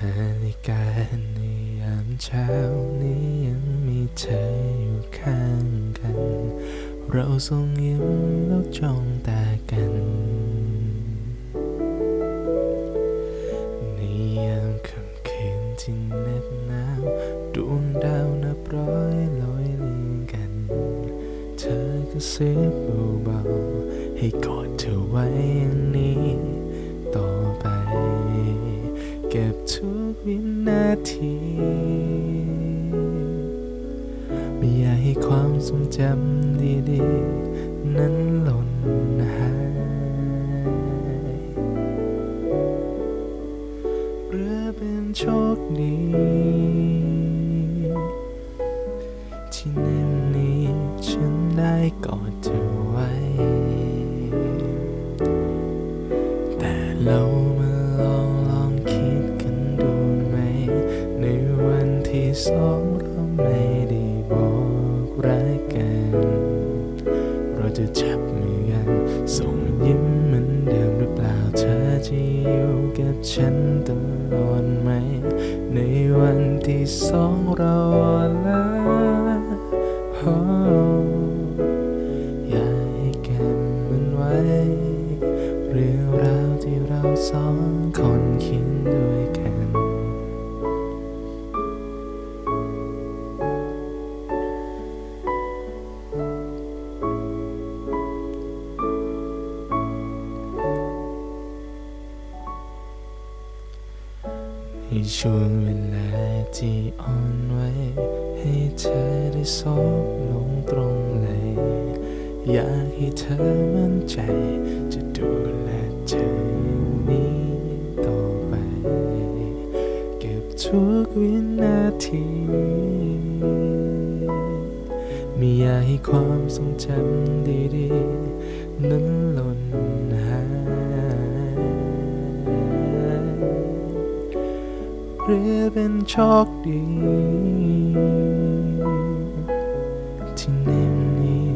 นาฬิกาในยามเช้านี้ยังมีเธออยู่ข้างกัน เราส่งยิ้มแล้วจ้องตากัน ในยามค่ำคืนที่เหน็บหนาวดวงดาวนับร้อยลอยเลียงกัน เธอก็เสียบเบาๆให้กอดเธอไว้อย่างนี้ ต่อไป เก็บทุกวินาที ไม่อยากให้ความทรงจำดีๆ นั้นหล่นหายหรือเป็นโชคดีที่ในวันนี้ฉันได้กอดเธอไว้ แต่เรา สองเราไม่ได้บอกรักกัน เราจะจับมือกัน ส่งยิ้มเหมือนเดิมหรือเปล่าเธอจะอยู่กับฉันตลอดไหม ในวันที่สองเราล้าโอ้อยากให้เก็บมันไว้ เรื่องราวที่เราสองคนเขียนด้ ในช่วงเวลาที่อ่อนไหวให้เธอได้ซบลงตรงไหลอยากให้เธอมั่นใจ จะดูแลเธออย่างนี้ต่อไป เก็บทุกวินาที ไม่อยากให้ความทรงจำดีๆ นั้นหล่น หรือเป็นโชคดี ที่ในวันนี้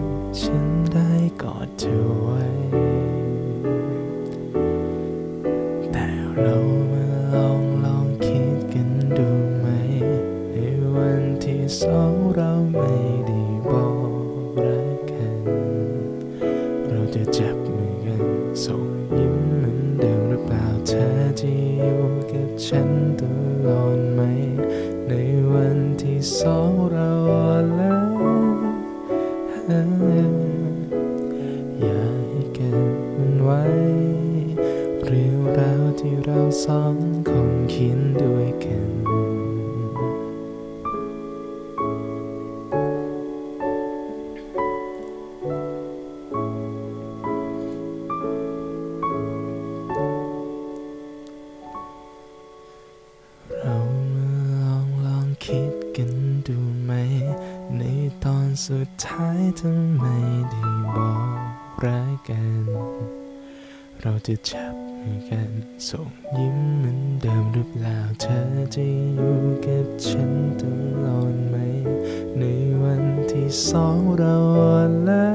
ฉันได้กอดเธอไว้ แต่เรามาลองลองคิดกันดูไหม ในวันที่สองเราไม่ได้บอกรักกัน เราจะจับมือกันส่ง สองเราอ่อนล้าอยาให้เก็บมันไว้ เรื่องราวที่เราสองคงเขียนด้วย สุดท้ายทำไมได้บอกรักกัน เราจะจับมือกันส่งยิ้มเหมือนเดิมหรือเปล่าเธอจะอยู่กับฉันตลอดไหม ในวันที่สองเราอ่อนล้า